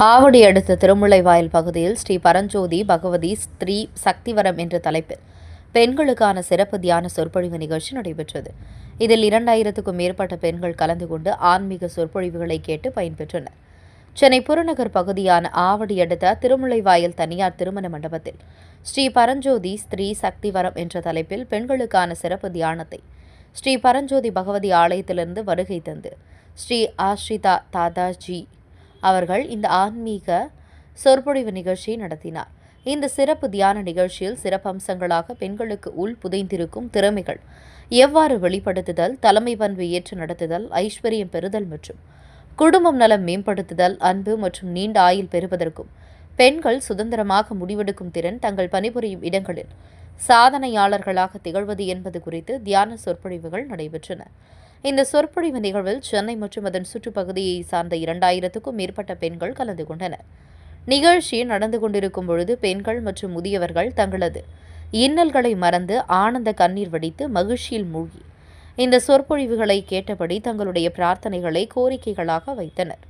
ஆவடி அடுத்த திருமுல்லைவாயல் பகுதியில் ஸ்ரீ பரஞ்சோதி பகவதி ஸ்திரீ சக்திவரம் என்ற தலைப்பில் பெண்களுக்கான சிறப்பு தியான சொற்பொழிவு நிகழ்ச்சி நடைபெற்றது. இதில் இரண்டாயிரத்துக்கும் மேற்பட்ட பெண்கள் கலந்து கொண்டு ஆன்மீக சொற்பொழிவுகளை கேட்டு பயன்பெற்றனர். சென்னை புறநகர் பகுதியான ஆவடி அடுத்த திருமுல்லைவாயல் தனியார் திருமண மண்டபத்தில் ஸ்ரீ பரஞ்சோதி ஸ்திரீ சக்திவரம் என்ற தலைப்பில் பெண்களுக்கான சிறப்பு தியானத்தை ஸ்ரீ பரஞ்சோதி பகவதி ஆலயத்திலிருந்து வருகை தந்து ஸ்ரீ ஆஸ்ரிதா தாதாஜி அவர்கள் இந்த ஆன்மீக சொற்பொழிவு நிகழ்ச்சியை நடத்தினார். இந்த சிறப்பு தியான நிகழ்ச்சியில் சிறப்பம்சங்களாக பெண்களுக்கு உள் புதைந்திருக்கும் திறமைகள் எவ்வாறு வெளிப்படுத்துதல் தலைமை பண்பு ஏற்று நடத்துதல் ஐஸ்வர்யம் பெறுதல் மற்றும் குடும்பம் நலம் மேம்படுத்துதல் அன்பு மற்றும் நீண்ட ஆயுள் பெறுவதற்கும் பெண்கள் சுதந்திரமாக முடிவெடுக்கும் திறன் தங்கள் பணிபுரியும் இடங்களில் சாதனையாளர்களாக திகழ்வது என்பது குறித்து தியான சொற்பொழிவுகள் நடைபெற்றன. இந்த சொற்பொழிவு நிகழ்வில் சென்னை மற்றும் அதன் சுற்றுப்பகுதியை சார்ந்த இரண்டாயிரத்துக்கும் மேற்பட்ட பெண்கள் கலந்து கொண்டனர். நிகழ்ச்சி நடந்து கொண்டிருக்கும் பொழுது பெண்கள் மற்றும் முதியவர்கள் தங்களது இன்னல்களை மறந்து ஆனந்த கண்ணீர் வடித்து மகிழ்ச்சியில் மூழ்கி. இந்த சொற்பொழிவுகளை கேட்டபடி தங்களுடைய பிரார்த்தனைகளை கோரிக்கைகளாக வைத்தனர்.